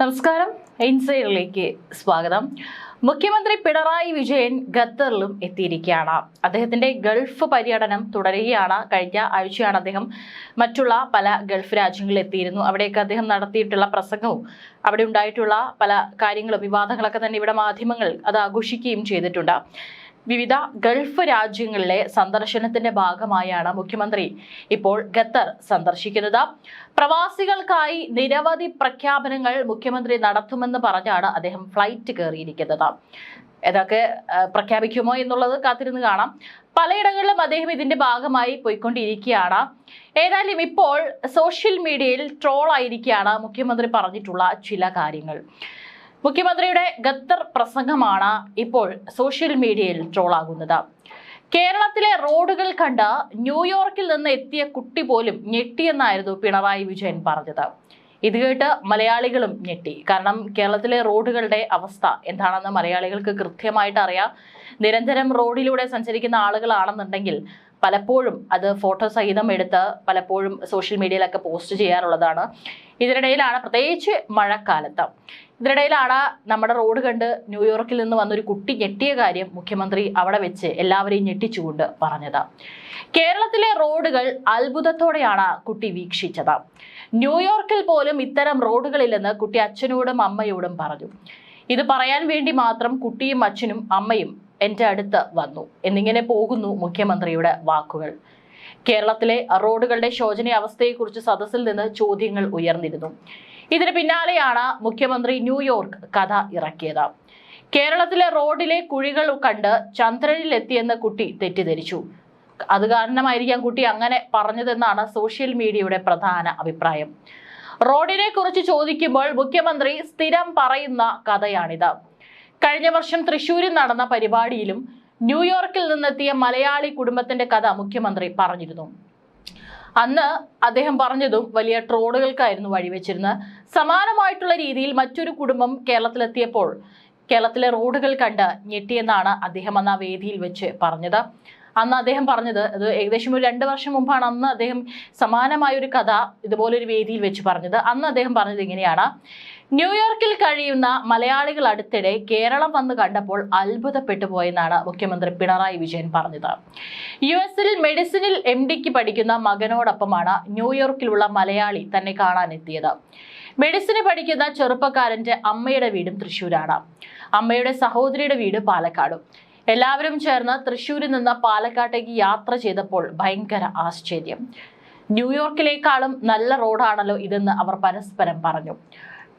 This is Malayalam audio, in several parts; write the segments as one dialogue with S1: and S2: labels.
S1: നമസ്കാരം. ഇൻസൈഡിലേക്ക് സ്വാഗതം. മുഖ്യമന്ത്രി പിണറായി വിജയൻ ഖത്തറിലും എത്തിയിരിക്കുകയാണ്. അദ്ദേഹത്തിന്റെ ഗൾഫ് പര്യടനം തുടരുകയാണ്. കഴിഞ്ഞ ആഴ്ചയാണ് അദ്ദേഹം മറ്റുള്ള പല ഗൾഫ് രാജ്യങ്ങളിൽ എത്തിയിരുന്നു. അവിടെയൊക്കെ അദ്ദേഹം നടത്തിയിട്ടുള്ള പ്രസംഗവും അവിടെ ഉണ്ടായിട്ടുള്ള പല കാര്യങ്ങളും വിവാദങ്ങളൊക്കെ തന്നെ ഇവിടെ മാധ്യമങ്ങൾ അത് ആഘോഷിക്കുകയും ചെയ്തിട്ടുണ്ട്. വിവിധ ഗൾഫ് രാജ്യങ്ങളിലെ സന്ദർശനത്തിന്റെ ഭാഗമായാണ് മുഖ്യമന്ത്രി ഇപ്പോൾ ഖത്തർ സന്ദർശിക്കുന്നത്. പ്രവാസികൾക്കായി നിരവധി പ്രഖ്യാപനങ്ങൾ മുഖ്യമന്ത്രി നടത്തുമെന്ന് പറഞ്ഞാണ് അദ്ദേഹം ഫ്ലൈറ്റ് കയറിയിരിക്കുന്നത്. ഏതൊക്കെ പ്രഖ്യാപിക്കുമോ എന്നുള്ളത് കാത്തിരുന്ന് കാണാം. പലയിടങ്ങളിലും അദ്ദേഹം ഇതിന്റെ ഭാഗമായി പോയിക്കൊണ്ടിരിക്കുകയാണ്. ഏതായാലും ഇപ്പോൾ സോഷ്യൽ മീഡിയയിൽ ട്രോൾ ആയിരിക്കുകയാണ് മുഖ്യമന്ത്രി പറഞ്ഞിട്ടുള്ള ചില കാര്യങ്ങൾ. മുഖ്യമന്ത്രിയുടെ ഖത്തർ പ്രസംഗമാണ് ഇപ്പോൾ സോഷ്യൽ മീഡിയയിൽ ട്രോളാകുന്നത്. കേരളത്തിലെ റോഡുകൾ കണ്ട് ന്യൂയോർക്കിൽ നിന്ന് എത്തിയ കുട്ടി പോലും ഞെട്ടിയെന്നായിരുന്നു പിണറായി വിജയൻ പറഞ്ഞത്. ഇത് കേട്ട് മലയാളികളും ഞെട്ടി. കാരണം കേരളത്തിലെ റോഡുകളുടെ അവസ്ഥ എന്താണെന്ന് മലയാളികൾക്ക് കൃത്യമായിട്ട് അറിയാം. നിരന്തരം റോഡിലൂടെ സഞ്ചരിക്കുന്ന ആളുകളാണെന്നുണ്ടെങ്കിൽ പലപ്പോഴും അത് ഫോട്ടോ സഹിതം എടുത്ത് പലപ്പോഴും സോഷ്യൽ മീഡിയയിലൊക്കെ പോസ്റ്റ് ചെയ്യാറുള്ളതാണ്. ഇതിനിടയിലാണ് പ്രത്യേകിച്ച് മഴക്കാലത്ത്. ഇതിനിടയിലാണ് നമ്മുടെ റോഡ് കണ്ട് ന്യൂയോർക്കിൽ നിന്ന് വന്നൊരു കുട്ടി ഞെട്ടിയ കാര്യം മുഖ്യമന്ത്രി അവിടെ വെച്ച് എല്ലാവരെയും ഞെട്ടിച്ചുകൊണ്ട് പറഞ്ഞത്. കേരളത്തിലെ റോഡുകൾ അത്ഭുതത്തോടെയാണ് കുട്ടി വീക്ഷിച്ചത്. ന്യൂയോർക്കിൽ പോലും ഇത്തരം റോഡുകളില്ലെന്ന് കുട്ടി അച്ഛനോടും അമ്മയോടും പറഞ്ഞു. ഇത് പറയാൻ വേണ്ടി മാത്രം കുട്ടിയും അച്ഛനും അമ്മയും എന്റെ അടുത്ത് വന്നു. എന്നിങ്ങനെ പോകുന്നു മുഖ്യമന്ത്രിയുടെ വാക്കുകൾ. കേരളത്തിലെ റോഡുകളുടെ ശോചനീയാവസ്ഥയെക്കുറിച്ച് സദസ്സിൽ നിന്ന് ചോദ്യങ്ങൾ ഉയർന്നിരുന്നു. ഇതിന് പിന്നാലെയാണ് മുഖ്യമന്ത്രി ന്യൂയോർക്ക് കഥ ഇറക്കിയത്. കേരളത്തിലെ റോഡിലെ കുഴികൾ കണ്ട് ചന്ദ്രനിൽ എത്തിയെന്ന് കുട്ടി തെറ്റിദ്ധരിച്ചു. അത് കാരണമായിരിക്കാം കുട്ടി അങ്ങനെ പറഞ്ഞതെന്നാണ് സോഷ്യൽ മീഡിയയുടെ പ്രധാന അഭിപ്രായം. റോഡിനെ കുറിച്ച് ചോദിക്കുമ്പോൾ മുഖ്യമന്ത്രി സ്ഥിരം പറയുന്ന കഥയാണിത്. കഴിഞ്ഞ വർഷം തൃശൂരിൽ നടന്ന പരിപാടിയിലും ന്യൂയോർക്കിൽ നിന്നെത്തിയ മലയാളി കുടുംബത്തിന്റെ കഥ മുഖ്യമന്ത്രി പറഞ്ഞിരുന്നു. അന്ന് അദ്ദേഹം പറഞ്ഞതും വലിയ ട്രോളുകൾക്കായിരുന്നു വഴിവെച്ചിരുന്നത്. സമാനമായിട്ടുള്ള രീതിയിൽ മറ്റൊരു കുടുംബം കേരളത്തിലെത്തിയപ്പോൾ കേരളത്തിലെ റോഡുകൾ കണ്ട് ഞെട്ടിയെന്നാണ് അദ്ദേഹം അന്ന് ആ വേദിയിൽ വെച്ച് പറഞ്ഞത്. അന്ന് അദ്ദേഹം പറഞ്ഞത് അത് ഏകദേശം ഒരു രണ്ട് വർഷം മുമ്പാണ് അന്ന് അദ്ദേഹം സമാനമായ ഒരു കഥ ഇതുപോലൊരു വേദിയിൽ വെച്ച് പറഞ്ഞത്. അന്ന് അദ്ദേഹം പറഞ്ഞത് ഇങ്ങനെയാണ് ന്യൂയോർക്കിൽ കഴിയുന്ന മലയാളികൾ അടുത്തിടെ കേരളം വന്ന് കണ്ടപ്പോൾ അത്ഭുതപ്പെട്ടു പോയെന്നാണ് മുഖ്യമന്ത്രി പിണറായി വിജയൻ പറഞ്ഞത്. യു എസിൽ മെഡിസിനിൽ എം ഡിക്ക് പഠിക്കുന്ന മകനോടൊപ്പമാണ് ന്യൂയോർക്കിലുള്ള മലയാളി തന്നെ കാണാനെത്തിയത്. മെഡിസിന് പഠിക്കുന്ന ചെറുപ്പക്കാരന്റെ അമ്മയുടെ വീടും തൃശ്ശൂരാണ്. അമ്മയുടെ സഹോദരിയുടെ വീട് പാലക്കാടും. എല്ലാവരും ചേർന്ന് തൃശ്ശൂരിൽ നിന്ന് പാലക്കാട്ടേക്ക് യാത്ര ചെയ്തപ്പോൾ ഭയങ്കര ആശ്ചര്യം. ന്യൂയോർക്കിലേക്കാളും നല്ല റോഡാണല്ലോ ഇതെന്ന് അവർ പരസ്പരം പറഞ്ഞു.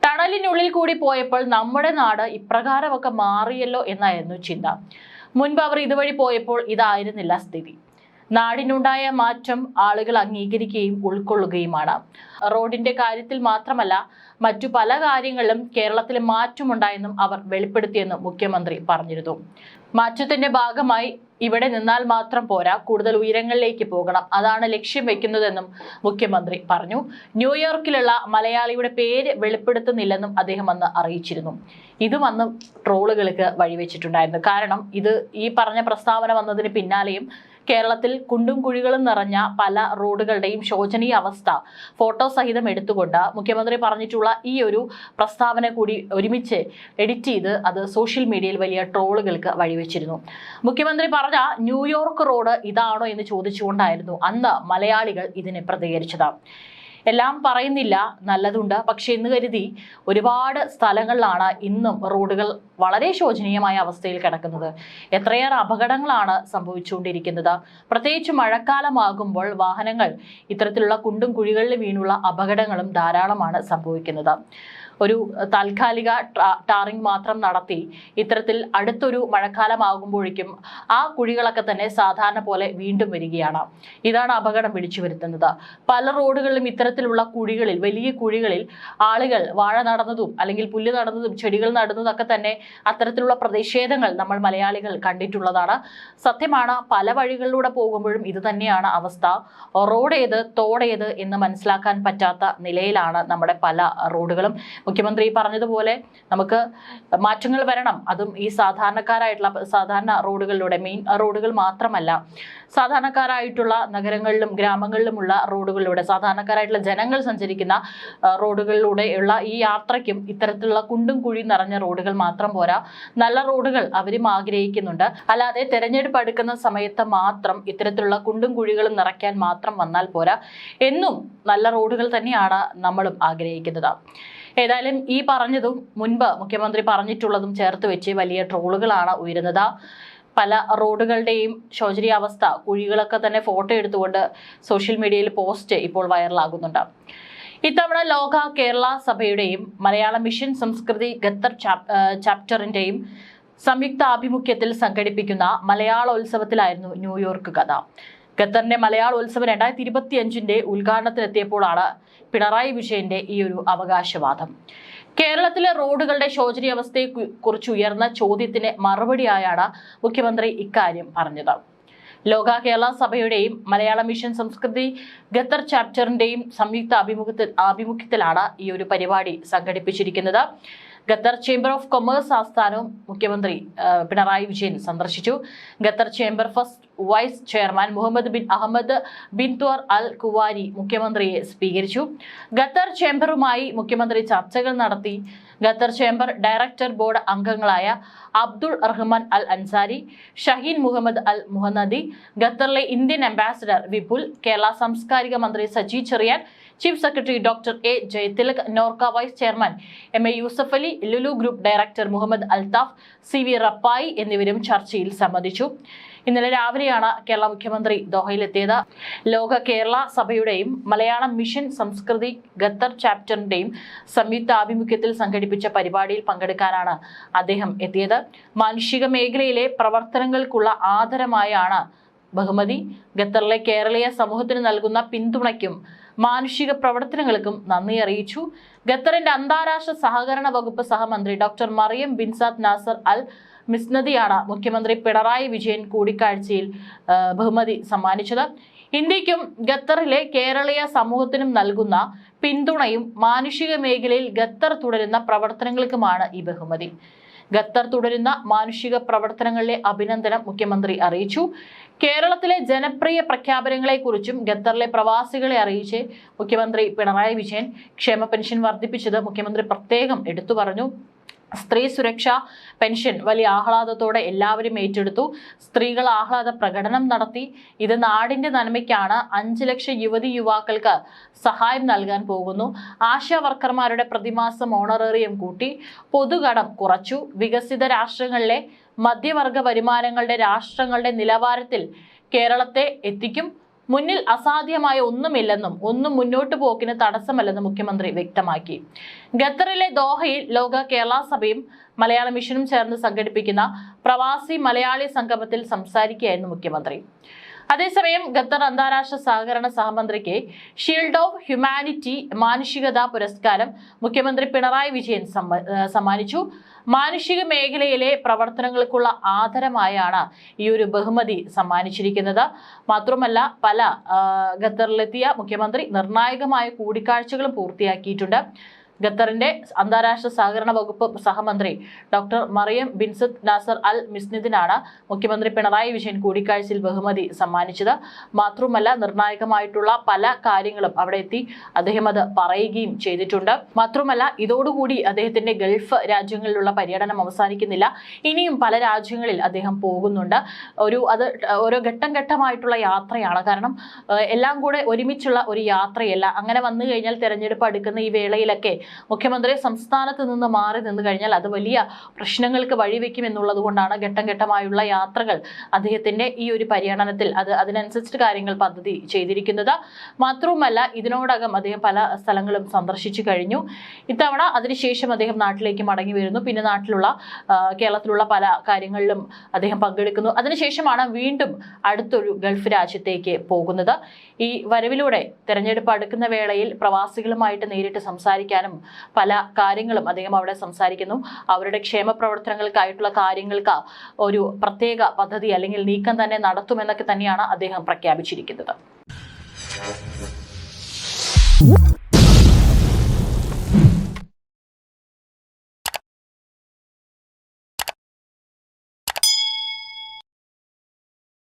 S1: ടണലിനുള്ളിൽ കൂടി പോയപ്പോൾ നമ്മുടെ നാട് ഇപ്രകാരമൊക്കെ മാറിയല്ലോ എന്നായിരുന്നു ചിന്ത. മുൻപ് അവർ ഇതുവഴി പോയപ്പോൾ ഇതായിരുന്നില്ല സ്ഥിതി. നാടിനുണ്ടായ മാറ്റം ആളുകൾ അംഗീകരിക്കുകയും ഉൾക്കൊള്ളുകയുമാണ്. റോഡിന്റെ കാര്യത്തിൽ മാത്രമല്ല മറ്റു പല കാര്യങ്ങളിലും കേരളത്തിൽ മാറ്റമുണ്ടായെന്നും അവർ വെളിപ്പെടുത്തിയെന്നും മുഖ്യമന്ത്രി പറഞ്ഞിരുന്നു. മാറ്റത്തിന്റെ ഭാഗമായി ഇവിടെ നിന്നാൽ മാത്രം പോരാ കൂടുതൽ ഉയരങ്ങളിലേക്ക് പോകണം. അതാണ് ലക്ഷ്യം വെക്കുന്നതെന്നും മുഖ്യമന്ത്രി പറഞ്ഞു. ന്യൂയോർക്കിലുള്ള മലയാളിയുടെ പേര് വെളിപ്പെടുത്തുന്നില്ലെന്നും അദ്ദേഹം അന്ന് അറിയിച്ചിരുന്നു. ഇതും അന്ന് ട്രോളുകൾക്ക് വഴിവെച്ചിട്ടുണ്ടായിരുന്നു. കാരണം ഇത് ഈ പറഞ്ഞ പ്രസ്താവന വന്നതിന് പിന്നാലെയും കേരളത്തിൽ കുണ്ടും കുഴികളും നിറഞ്ഞ പല റോഡുകളുടെയും ശോചനീയ അവസ്ഥ ഫോട്ടോ സഹിതം എടുത്തുകൊണ്ട് മുഖ്യമന്ത്രി പറഞ്ഞിട്ടുള്ള ഈ ഒരു പ്രസ്താവന കൂടി ഒരുമിച്ച് എഡിറ്റ് ചെയ്ത് അത് സോഷ്യൽ മീഡിയയിൽ വലിയ ട്രോളുകൾക്ക് വഴിവെച്ചിരുന്നു. മുഖ്യമന്ത്രി പറഞ്ഞ ന്യൂയോർക്ക് റോഡ് ഇതാണോ എന്ന് ചോദിച്ചുകൊണ്ടായിരുന്നു അന്ന് മലയാളികൾ ഇതിനെ പ്രതികരിച്ചത്. എല്ലാം പറയുന്നില്ല നല്ലതുണ്ട്. പക്ഷെ എന്ന് കരുതി ഒരുപാട് സ്ഥലങ്ങളിലാണ് ഇന്നും റോഡുകൾ വളരെ ശോചനീയമായ അവസ്ഥയിൽ കിടക്കുന്നത്. എത്രയേറെ അപകടങ്ങളാണ് സംഭവിച്ചുകൊണ്ടിരിക്കുന്നത്. പ്രത്യേകിച്ച് മഴക്കാലമാകുമ്പോൾ വാഹനങ്ങൾ ഇത്തരത്തിലുള്ള കുണ്ടും കുഴികളിൽ വീണുള്ള അപകടങ്ങളും ധാരാളമാണ് സംഭവിക്കുന്നത്. ഒരു താൽക്കാലിക ടാറിങ് മാത്രം നടത്തി. ഇത്തരത്തിൽ അടുത്തൊരു മഴക്കാലമാകുമ്പോഴേക്കും ആ കുഴികളൊക്കെ തന്നെ സാധാരണ പോലെ വീണ്ടും വരികയാണ്. ഇതാണ് അപകടം വിളിച്ചു വരുത്തുന്നത്. പല റോഡുകളിലും ഇത്തരത്തിലുള്ള കുഴികളിൽ വലിയ കുഴികളിൽ ആളുകൾ വാഴ നടന്നതും അല്ലെങ്കിൽ പുല്ല് നടന്നതും ചെടികൾ നടുന്നതൊക്കെ തന്നെ അത്തരത്തിലുള്ള പ്രതിഷേധങ്ങൾ നമ്മൾ മലയാളികൾ കണ്ടിട്ടുള്ളതാണ്. സത്യമാണ് പല വഴികളിലൂടെ പോകുമ്പോഴും ഇത് തന്നെയാണ് അവസ്ഥ. റോഡ് ഏത് തോടേത് എന്ന് മനസ്സിലാക്കാൻ പറ്റാത്ത നിലയിലാണ് നമ്മുടെ പല റോഡുകളും. മുഖ്യമന്ത്രി പറഞ്ഞതുപോലെ നമുക്ക് മാറ്റങ്ങൾ വരണം. അതും ഈ സാധാരണക്കാരായിട്ടുള്ള സാധാരണ റോഡുകളിലൂടെ മെയിൻ റോഡുകൾ മാത്രമല്ല സാധാരണക്കാരായിട്ടുള്ള നഗരങ്ങളിലും ഗ്രാമങ്ങളിലുമുള്ള റോഡുകളിലൂടെ സാധാരണക്കാരായിട്ടുള്ള ജനങ്ങൾ സഞ്ചരിക്കുന്ന റോഡുകളിലൂടെ റോഡുകളിലൂടെയുള്ള ഈ യാത്രയ്ക്കും ഇത്തരത്തിലുള്ള കുണ്ടും കുഴിയും നിറഞ്ഞ റോഡുകൾ മാത്രം പോരാ. നല്ല റോഡുകൾ അവരും ആഗ്രഹിക്കുന്നുണ്ട്. അല്ലാതെ തെരഞ്ഞെടുപ്പ് അടുക്കുന്ന സമയത്ത് മാത്രം ഇത്തരത്തിലുള്ള കുണ്ടും കുഴികളും നിറയ്ക്കാൻ മാത്രം വന്നാൽ പോരാ. എന്നും നല്ല റോഡുകൾ തന്നെയാണ് നമ്മളും ആഗ്രഹിക്കുന്നത്. ഏതായാലും ഈ പറഞ്ഞതും മുൻപ് മുഖ്യമന്ത്രി പറഞ്ഞിട്ടുള്ളതും ചേർത്ത് വെച്ച് വലിയ ട്രോളുകളാണ് ഉയരുന്നത്. പല റോഡുകളുടെയും ശോചനീയാവസ്ഥ കുഴികളൊക്കെ തന്നെ ഫോട്ടോ എടുത്തുകൊണ്ട് സോഷ്യൽ മീഡിയയിൽ പോസ്റ്റ് ഇപ്പോൾ വൈറലാകുന്നുണ്ട്. ഇത്തവണ ലോക കേരള സഭയുടെയും മലയാള മിഷൻ സംസ്കൃതി ഖത്തർ ചാപ്റ്ററിന്റെയും സംയുക്ത ആഭിമുഖ്യത്തിൽ സംഘടിപ്പിക്കുന്ന മലയാളോത്സവത്തിലായിരുന്നു ന്യൂയോർക്ക് കഥ. ഖത്തറിന്റെ മലയാളോത്സവം രണ്ടായിരത്തി ഇരുപത്തി അഞ്ചിന്റെ ഉദ്ഘാടനത്തിലെത്തിയപ്പോഴാണ് പിണറായി വിജയന്റെ ഈ ഒരു അവകാശവാദം. കേരളത്തിലെ റോഡുകളുടെ ശോചനീയാവസ്ഥയെ കുറിച്ച് ഉയർന്ന ചോദ്യത്തിന് മറുപടിയായാണ് മുഖ്യമന്ത്രി ഇക്കാര്യം പറഞ്ഞത്. ലോക കേരള സഭയുടെയും മലയാള മിഷൻ സംസ്കൃതി ഖത്തർ ചാപ്റ്ററിന്റെയും സംയുക്ത അഭിമുഖത്തിൽ ആഭിമുഖ്യത്തിലാണ് ഈ ഒരു പരിപാടി സംഘടിപ്പിച്ചിരിക്കുന്നത്. ഖത്തർ ചേംബർ ഓഫ് കൊമേഴ്സ് ആസ്ഥാനവും മുഖ്യമന്ത്രി പിണറായി വിജയൻ സന്ദർശിച്ചു. Qatar chamber first vice chairman Mohammed bin Ahmed bin Towar Al Kuwari മുഖ്യമന്ത്രിയെ സ്വീകരിച്ചു. ഖത്തർ ചേംബറുമായി മുഖ്യമന്ത്രി ചർച്ചകൾ നടത്തി. ഖത്തർ ചേംബർ ഡയറക്ടർ ബോർഡ് അംഗങ്ങളായ അബ്ദുൾ റഹ്മാൻ അൽ അൻസാരി ഷഹീൻ മുഹമ്മദ് അൽ മുഹന്നദി ഖത്തറിലെ ഇന്ത്യൻ അംബാസിഡർ വിപുൽ കേരള സാംസ്കാരിക മന്ത്രി Saji Cherian chief secretary doctor A Jayathilak NORKA vice chairman M A Yusuff Ali Lulu group director Muhammad Althaf C V Rappai എന്നിവരും ചർച്ചയിൽ സംബന്ധിച്ചു. ഇന്നലെ രാവിലെയാണ് കേരള മുഖ്യമന്ത്രി ദോഹയിലെത്തിയത്. ലോക കേരള സഭയുടെയും മലയാളം മിഷൻ സംസ്കൃതി ഖത്തർ ചാപ്റ്ററിന്റെയും സംയുക്ത ആഭിമുഖ്യത്തിൽ സംഘടിപ്പിച്ച പരിപാടിയിൽ പങ്കെടുക്കാനാണ് അദ്ദേഹം എത്തിയത്. മാനുഷിക മേഖലയിലെ പ്രവർത്തനങ്ങൾക്കുള്ള ആദരമായാണ് ബഹുമതി. ഖത്തറിലെ കേരളീയ സമൂഹത്തിന് നൽകുന്ന പിന്തുണയ്ക്കും മാനുഷിക പ്രവർത്തനങ്ങൾക്കും നന്ദി അറിയിച്ചു. ഖത്തറിന്റെ അന്താരാഷ്ട്ര സഹകരണ വകുപ്പ് സഹമന്ത്രി doctor Maryam bint Saad Nasser Al മിസ്നദിയാണ് മുഖ്യമന്ത്രി പിണറായി വിജയൻ കൂടിക്കാഴ്ചയിൽ ബഹുമതി സമ്മാനിച്ചത്. ഇന്ത്യക്കും ഖത്തറിലെ കേരളീയ സമൂഹത്തിനും നൽകുന്ന പിന്തുണയും മാനുഷിക മേഖലയിൽ ഖത്തർ തുടരുന്ന പ്രവർത്തനങ്ങൾക്കുമാണ് ഈ ബഹുമതി. ഖത്തർ തുടരുന്ന മാനുഷിക പ്രവർത്തനങ്ങളിലെ അഭിനന്ദനം മുഖ്യമന്ത്രി അറിയിച്ചു. കേരളത്തിലെ ജനപ്രിയ പ്രഖ്യാപനങ്ങളെക്കുറിച്ചും ഖത്തറിലെ പ്രവാസികളെ അറിയിച്ച് മുഖ്യമന്ത്രി പിണറായി വിജയൻ ക്ഷേമ പെൻഷൻ വർദ്ധിപ്പിച്ചത് മുഖ്യമന്ത്രി പ്രത്യേകം എടുത്തു പറഞ്ഞു. സ്ത്രീ സുരക്ഷ പെൻഷൻ വലിയ ആഹ്ലാദത്തോടെ എല്ലാവരും ഏറ്റെടുത്തു. സ്ത്രീകൾ ആഹ്ലാദ പ്രകടനം നടത്തി. ഇത് നാടിന്റെ നന്മയ്ക്കാണ്. അഞ്ച് ലക്ഷം യുവതി യുവാക്കൾക്ക് സഹായം നൽകാൻ പോകുന്നു. ആശാ വർക്കർമാരുടെ പ്രതിമാസം ഓണറേറിയം കൂട്ടി. പൊതുകടം കുറച്ചു. വികസിത രാഷ്ട്രങ്ങളിലെ മധ്യവർഗ വരുമാനങ്ങളുടെ രാഷ്ട്രങ്ങളുടെ നിലവാരത്തിൽ കേരളത്തെ എത്തിക്കും. മുന്നിൽ അസാധ്യമായ ഒന്നുമില്ലെന്നും ഒന്നും മുന്നോട്ടു പോക്കിന് തടസ്സമല്ലെന്നും മുഖ്യമന്ത്രി വ്യക്തമാക്കി. ഖത്തറിലെ ദോഹയിൽ ലോക കേരള സഭയും മലയാള മിഷനും ചേർന്ന് സംഘടിപ്പിക്കുന്ന പ്രവാസി മലയാളി സംഗമത്തിൽ സംസാരിക്കുകയായിരുന്നു മുഖ്യമന്ത്രി. അതേസമയം ഖത്തർ അന്താരാഷ്ട്ര സഹകരണ സഹമന്ത്രിക്ക് ഷീൽഡ് ഓഫ് ഹ്യൂമാനിറ്റി മാനുഷികത പുരസ്കാരം മുഖ്യമന്ത്രി പിണറായി വിജയൻ സമ്മാനിച്ചു. മാനുഷിക മേഖലയിലെ പ്രവർത്തനങ്ങൾക്കുള്ള ആദരമായാണ് ഈ ഒരു ബഹുമതി സമ്മാനിച്ചിരിക്കുന്നത്. മാത്രമല്ല പല ഖത്തറിലെത്തിയ മുഖ്യമന്ത്രി നിർണായകമായ കൂടിക്കാഴ്ചകളും പൂർത്തിയാക്കിയിട്ടുണ്ട്. ഖത്തറിന്റെ അന്താരാഷ്ട്ര സഹകരണ വകുപ്പ് സഹമന്ത്രി ഡോക്ടർ മറിയം ബിൻസത്ത് നാസർ അൽ മിസ്നിദിനാണ് മുഖ്യമന്ത്രി പിണറായി വിജയൻ കൂടിക്കാഴ്ചയിൽ ബഹുമതി സമ്മാനിച്ചത്. മാത്രമല്ല നിർണായകമായിട്ടുള്ള പല കാര്യങ്ങളും അവിടെ എത്തി അദ്ദേഹം അത് പറയുകയും ചെയ്തിട്ടുണ്ട്. മാത്രമല്ല ഇതോടുകൂടി അദ്ദേഹത്തിന്റെ ഗൾഫ് രാജ്യങ്ങളിലുള്ള പര്യടനം അവസാനിക്കുന്നില്ല. ഇനിയും പല രാജ്യങ്ങളിൽ അദ്ദേഹം പോകുന്നുണ്ട്. ഒരു അത് ഓരോ ഘട്ടം ഘട്ടമായിട്ടുള്ള യാത്രയാണ്. കാരണം എല്ലാം കൂടെ ഒരുമിച്ചുള്ള ഒരു യാത്രയല്ല. അങ്ങനെ വന്നു കഴിഞ്ഞാൽ തെരഞ്ഞെടുപ്പ് അടുക്കുന്ന ഈ വേളയിലൊക്കെ മുഖ്യമന്ത്രി സംസ്ഥാനത്ത് നിന്ന് മാറി നിന്ന് കഴിഞ്ഞാൽ അത് വലിയ പ്രശ്നങ്ങൾക്ക് വഴിവെക്കും എന്നുള്ളത് കൊണ്ടാണ് ഘട്ടം ഘട്ടമായുള്ള യാത്രകൾ അദ്ദേഹത്തിന്റെ ഈ ഒരു പര്യടനത്തിൽ അത് അതിനനുസരിച്ച് കാര്യങ്ങൾ പദ്ധതി ചെയ്തിരിക്കുന്നത്. മാത്രവുമല്ല ഇതിനോടകം അദ്ദേഹം പല സ്ഥലങ്ങളും സന്ദർശിച്ചു കഴിഞ്ഞു. ഇത്തവണ അതിനുശേഷം അദ്ദേഹം നാട്ടിലേക്ക് മടങ്ങി വരുന്നു. പിന്നെ നാട്ടിലുള്ള കേരളത്തിലുള്ള പല കാര്യങ്ങളിലും അദ്ദേഹം പങ്കെടുക്കുന്നു. അതിനുശേഷമാണ് വീണ്ടും അടുത്തൊരു ഗൾഫ് രാജ്യത്തേക്ക് പോകുന്നത്. ഈ വരവിലൂടെ തെരഞ്ഞെടുപ്പ് അടുക്കുന്ന വേളയിൽ പ്രവാസികളുമായിട്ട് നേരിട്ട് സംസാരിക്കാനും പല കാര്യങ്ങളും അദ്ദേഹം അവിടെ സംസാരിക്കുന്നു. അവരുടെ ക്ഷേമ പ്രവർത്തനങ്ങൾക്കായിട്ടുള്ള കാര്യങ്ങൾക്ക് ഒരു പ്രത്യേക പദ്ധതി അല്ലെങ്കിൽ നീക്കം തന്നെ നടത്തുമെന്നൊക്കെ തന്നെയാണ് അദ്ദേഹം പ്രഖ്യാപിച്ചിരിക്കുന്നത്.